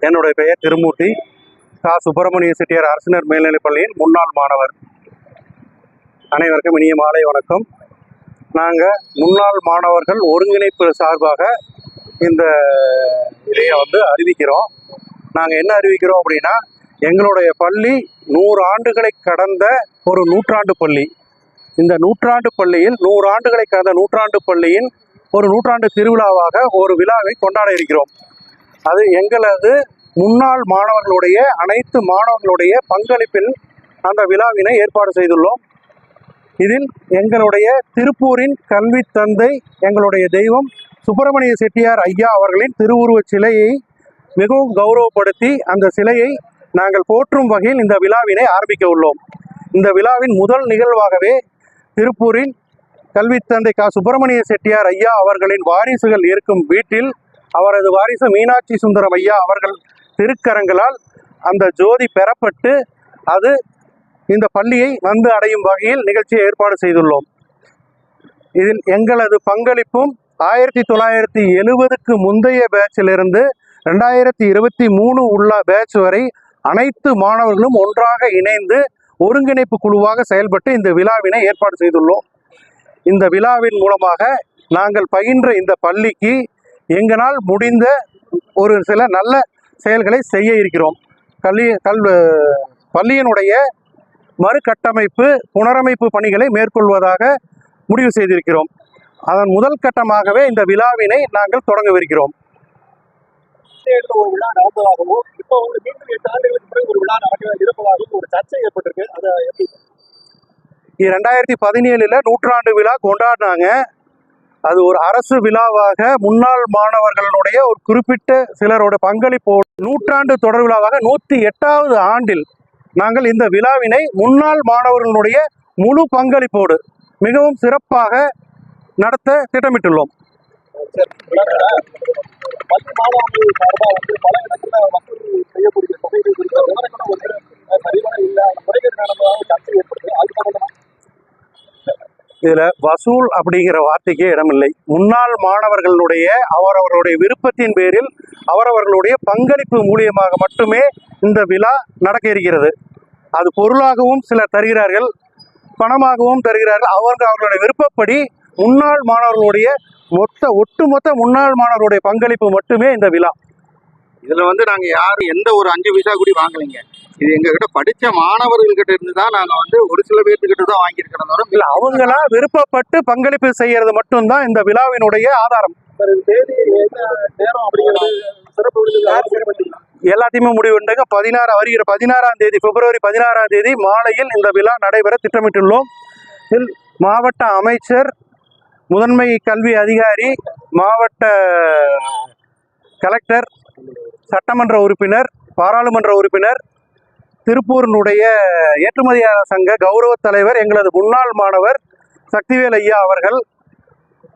என்னுடைய பெயர் திருமூர்த்தி. கா. சுப்பிரமணிய செட்டியார் அரசினர் மேல்நிலைப் பள்ளியின் முன்னாள் மாணவர். அனைவருக்கும் இனிய மாலை வணக்கம். நாங்கள் முன்னாள் மாணவர்கள் ஒருங்கிணைப்பு சார்பாக இந்த இதையை வந்து அறிவிக்கிறோம். நாங்கள் என்ன அறிவிக்கிறோம் அப்படின்னா எங்களுடைய பள்ளி நூறு ஆண்டுகளை கடந்த ஒரு நூற்றாண்டு பள்ளி. இந்த நூற்றாண்டு பள்ளியில் நூறு ஆண்டுகளை கடந்த நூற்றாண்டு பள்ளியின் ஒரு நூற்றாண்டு திருவிழாவாக ஒரு விழாவை கொண்டாட இருக்கிறோம். அது எங்களது முன்னாள் மாணவர்களுடைய அனைத்து மாணவர்களுடைய பங்களிப்பில் அந்த விழாவினை ஏற்பாடு செய்துள்ளோம். இதில் எங்களுடைய திருப்பூரின் கல்வி தந்தை எங்களுடைய தெய்வம் சுப்பிரமணிய செட்டியார் ஐயா அவர்களின் திருவுருவச் சிலையை மிகவும் கௌரவப்படுத்தி அந்த சிலையை நாங்கள் போற்றும் வகையில் இந்த விழாவினை ஆரம்பிக்க உள்ளோம். இந்த விழாவின் முதல் நிகழ்வாகவே திருப்பூரின் கல்வித்தந்தை கா சுப்பிரமணிய செட்டியார் ஐயா அவர்களின் வாரிசுகள் இருக்கும் வீட்டில் அவரது வாரிசு மீனாட்சி சுந்தரம் ஐயா அவர்கள் திருக்கரங்களால் அந்த ஜோதி பெறப்பட்டு அது இந்த பள்ளியை வந்து அடையும் வகையில் நிகழ்ச்சியை ஏற்பாடு செய்துள்ளோம். இதில் எங்களது பங்களிப்பும் ஆயிரத்தி தொள்ளாயிரத்தி எழுபதுக்கு முந்தைய பேட்சிலிருந்து ரெண்டாயிரத்தி இருபத்தி மூணு உள்ள பேட்ச் வரை அனைத்து மாணவர்களும் ஒன்றாக இணைந்து ஒருங்கிணைப்பு குழுவாக செயல்பட்டு இந்த விழாவினை ஏற்பாடு செய்துள்ளோம். இந்த விழாவின் மூலமாக நாங்கள் பயின்ற இந்த பள்ளிக்கு எங்களால் முடிந்த ஒரு சில நல்ல செயல்களை செய்ய இருக்கிறோம். கல்வி கல் பள்ளியினுடைய மறுகட்டமைப்பு புனரமைப்பு பணிகளை மேற்கொள்வதாக முடிவு செய்திருக்கிறோம். அதன் முதல் கட்டமாகவே இந்த விழாவினை நாங்கள் தொடங்கவிருக்கிறோம். இரண்டாயிரத்தி ரெண்டாயிரத்தி பதினேழுல நூற்றாண்டு விழா கொண்டாடினாங்க. அது ஒரு அரசு விழாவாக முன்னாள் மாணவர்களுடைய ஒரு குறிப்பிட்ட சிலரோட பங்களிப்போடு நூற்றாண்டு தொடர் விழாவாக நூற்றி எட்டாவது ஆண்டில் நாங்கள் இந்த விழாவினை முன்னாள் மாணவர்களுடைய முழு பங்களிப்போடு மிகவும் சிறப்பாக நடத்த திட்டமிட்டுள்ளோம். பள்ளி மாணவர்கள் சார்பாக வந்து பல இடங்களில் வசூல் செய்யக்கூடிய தொகைகள் இதில் வசூல் அப்படிங்கிற வார்த்தைக்கே இடமில்லை. முன்னாள் மாணவர்களுடைய அவரவர்களுடைய விருப்பத்தின் பேரில் அவரவர்களுடைய பங்களிப்பு மூலியமாக மட்டுமே இந்த விழா நடக்க இருக்கிறது. அது பொருளாகவும் சிலர் தருகிறார்கள் பணமாகவும் தருகிறார்கள். அவங்க அவர்களுடைய விருப்பப்படி முன்னாள் மாணவர்களுடைய மொத்த ஒட்டுமொத்த முன்னாள் மாணவர்களுடைய பங்களிப்பு மட்டுமே இந்த விழா. இதுல வந்து நாங்க யாரும் எந்த ஒரு அஞ்சு பைசா கூட வாங்கலைங்க. இது எங்க கிட்ட படிச்ச மாணவர்கள் கிட்ட இருந்து தான் நாங்க வந்து ஒரு சில பேர்த்துக்கிட்ட தான் வாங்கியிருக்கிறோம் தவிர இல்லை அவங்களா விருப்பப்பட்டு பங்களிப்பு செய்யறது மட்டும்தான் இந்த விழாவினுடைய ஆதாரம். சார் இந்த தேதி என்ன நேரம் அப்படிங்கிறது சிறப்பு விருது யார் செயல்படுத்தலாம் எல்லாத்தையுமே முடிவுண்டுங்க பதினாறு வருகிற பதினாறாம் தேதி பிப்ரவரி பதினாறாம் தேதி மாலையில் இந்த விழா நடைபெற திட்டமிட்டுள்ளோம். இதில் மாவட்ட அமைச்சர் முதன்மை கல்வி அதிகாரி மாவட்ட கலெக்டர் சட்டமன்ற உறுப்பினர் பாராளுமன்ற உறுப்பினர் திருப்பூரினுடைய ஏற்றுமதியாளர் சங்க கௌரவ தலைவர் எங்களது முன்னாள் மாணவர் சக்திவேல் ஐயா அவர்கள்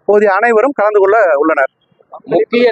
போதிய அனைவரும் கலந்து கொள்ள உள்ளனர். முக்கிய